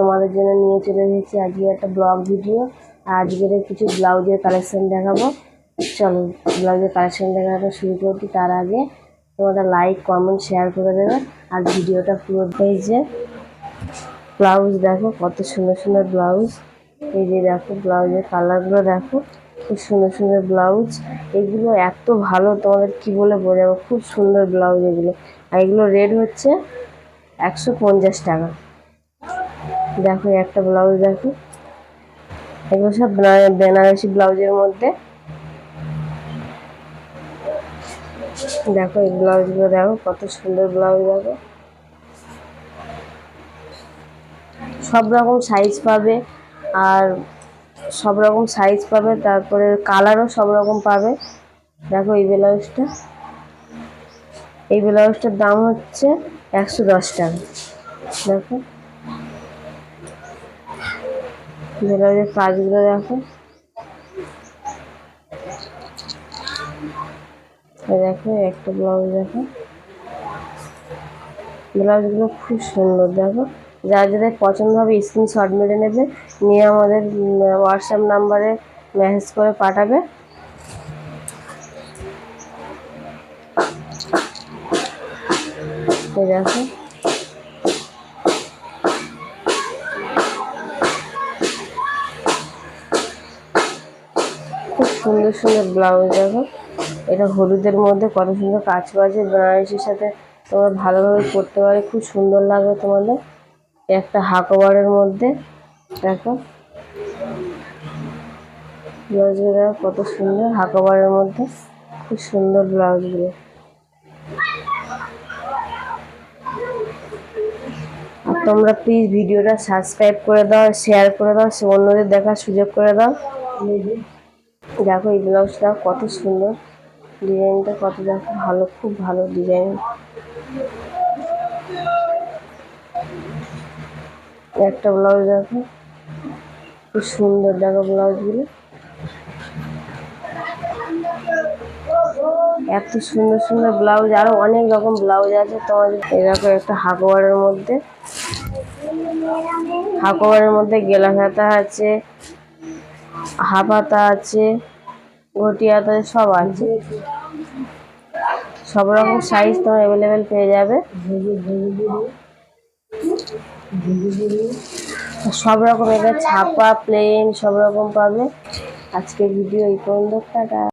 তোমাদের জন্য নিয়ে চলে এসেছি আজকে একটা ব্লগ ভিডিও। আজকের কিছু ব্লাউজের কালেকশন দেখাবো। চলো, ব্লাউজের কালেকশন দেখানো শুরু করছি তার আগে। তোমাদের লাইক কমেন্ট শেয়ার করে দেবে। আর ভিডিওটা পুরো যে ব্লাউজ দেখো, কত সুন্দর সুন্দর ব্লাউজ। এই যে দেখো, ব্লাউজের কালারগুলো দেখো, খুব সুন্দর সুন্দর ব্লাউজ। এগুলো এত ভালো, তোমাদের কি বলে বোঝাবো? খুব সুন্দর ব্লাউজ এগুলো। আর এগুলো রেট হচ্ছে একশো পঞ্চাশ টাকা। দেখো একটা ব্লাউজ দেখো। এগুলো সব বেনারসি ব্লাউজের মধ্যে। দেখো, এই ব্লাউজগুলো দেখো, কত সুন্দর ব্লাউজ দেখো। সব রকম সাইজ পাবে, আর সব রকম সাইজ পাবে, তারপরে কালারও সব রকম পাবে। দেখো, এই ব্লাউজটা এই ব্লাউজটার দাম হচ্ছে একশো দশ টাকা। দেখো। ব্লাউজের কাজগুলো দেখো। দেখো, একটা ব্লাউজ দেখো। ব্লাউজগুলো খুব সুন্দর, দেখো। যার যাদের পছন্দ হবে স্ক্রিনশট মেরে নেবে, নিয়ে আমাদের হোয়াটসঅ্যাপ নাম্বারে মেসেজ করে পাঠাবে। দেখো। সুন্দর সুন্দর ব্লাউজ দেখো। এটা হলুদের মধ্যে কত সুন্দর কাজ আছে বেনারসির সাথে তোমরা ভালোভাবে পরতে পারে, খুব সুন্দর লাগবে তোমাদের। একটা হাকোবারের মধ্যে দেখো। ব্লাউজগুলো কত সুন্দর হাকোবারের মধ্যে। খুব সুন্দর ব্লাউজগুলো। আর তোমরা প্লিজ ভিডিওটা সাবস্ক্রাইব করে দাও শেয়ার করে দাও, সে অন্যদের দেখার সুযোগ করে দাও। দেখো এই ব্লাউজটা কত সুন্দর। ডিজাইনটা কত দেখো ভালো, খুব ভালো ডিজাইন। একটা ব্লাউজ দেখো, খুব সুন্দর দেখো ব্লাউজগুলো। এত সুন্দর সুন্দর ব্লাউজ, আরও অনেক রকম ব্লাউজ আছে। তোমাদের এরকম একটা হাকোয়ারের মধ্যে। হাকোয়ারের মধ্যে গেলা হাতা আছে হাফ হাতা আছে। ঘটি সব আছে। সব রকম সাইজ তোমার অ্যাভেলেবেল পেয়ে যাবে। সব রকম এটা ছাপা প্লেন সব রকম পাবে। আজকে ভিডিও এই পর্যন্ত, টাটা।